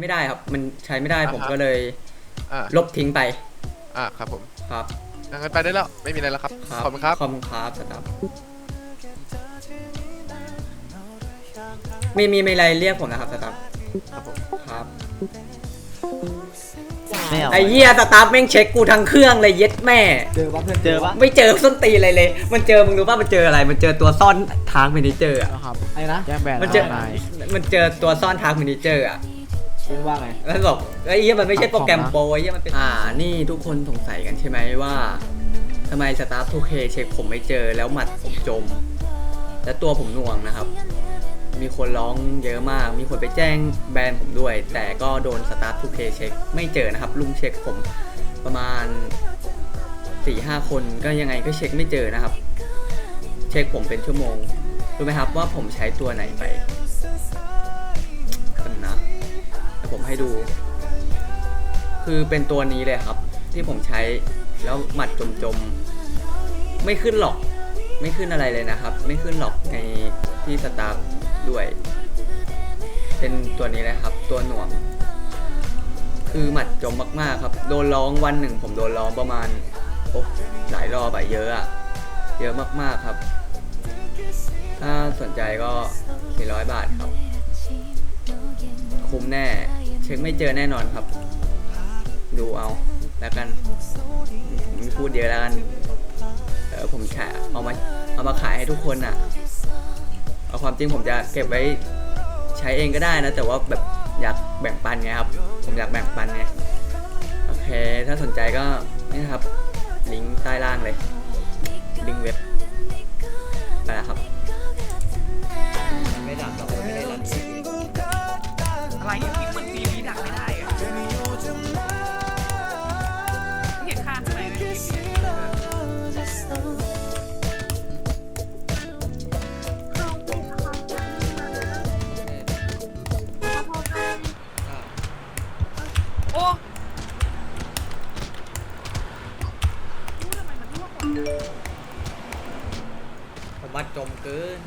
ไม่ได้ครับ มันใช้ไม่ได้อ่าฮะผมก็เลยอ่าลบทิ้งไปอ่าครับผมครับงั้นไปได้แล้ว ไม่มีอะไรแล้วครับ ขอบคุณครับ ขอบคุณครับสตาฟมีมีมีอะไรเรียกผมนะครับสตาฟครับผม ครับไม่เอาไอ้เหี้ยสตาฟแม่งเช็คกูทั้งเครื่องเลยเย็ดแม่ เจอปะเพื่อนเจอปะไม่เจอส้นตีนอะไรเลย มันเจอมึงรู้ป่ะมันเจออะไร มันเจอตัวซ่อนทางมินิเจอร์อะ นะครับไอ้นะ แจ้งแบนมันเจอ นายมันเจอตัวซ่อนทางมินิเจอร์อะ คุณว่าไงแล้วบอกไอ้เหี้ยมันไม่ใช่โปรแกรมของนะโปรไอ้เหี้ยมันเป็นอ่านี่ทุกคนสงสัยกันใช่ไหมว่าทำไมสตาฟ 2K เช็คผมไม่เจอแล้วหมัดผมจม และตัวผมหน่วงนะครับ มีคนร้องเยอะมาก มีคนไปแจ้งแบนผมด้วย แต่ก็โดนสตาฟ 2K เช็คไม่เจอนะครับ ลุงเช็คผมประมาณ4ี่ห้าคนก็ยังไงก็เช็คไม่เจอนะครับ เช็คผมเป็นชั่วโมงรู้ไหมครับว่าผมใช้ตัวไหนไป ดู คือเป็นตัวนี้เลยครับ ที่ผมใช้แล้วหมัดจมๆ ไม่ขึ้นหรอก ไม่ขึ้นอะไรเลยนะครับ ไม่ขึ้นหรอกในที่สตาร์ด้วย เป็นตัวนี้เลยครับ ตัวหน่วง คือหมัดจมมากๆครับ โดนร้องวันหนึ่ง ผมโดนร้องประมาณโอ้หลายรอบอะเยอะอะเยอะมากๆครับ ถ้าสนใจก็ 400 บาทครับ คุ้มแน่ เช็คไม่เจอแน่นอนครับ ดูเอาแล้วกันไม่พูดเยอะแล้วกันเออผมแฉเอามาเอามาขายให้ทุกคนน่ะ เอาความจริงผมจะเก็บไว้ใช้เองก็ได้นะ แต่ว่าแบบอยากแบ่งปันไงครับ ผมอยากแบ่งปันไงโอเค ถ้าสนใจก็นี่ครับ ลิงก์ใต้ล่างเลย ลิงก์เว็บ โอ้ผมว่าจมเกิน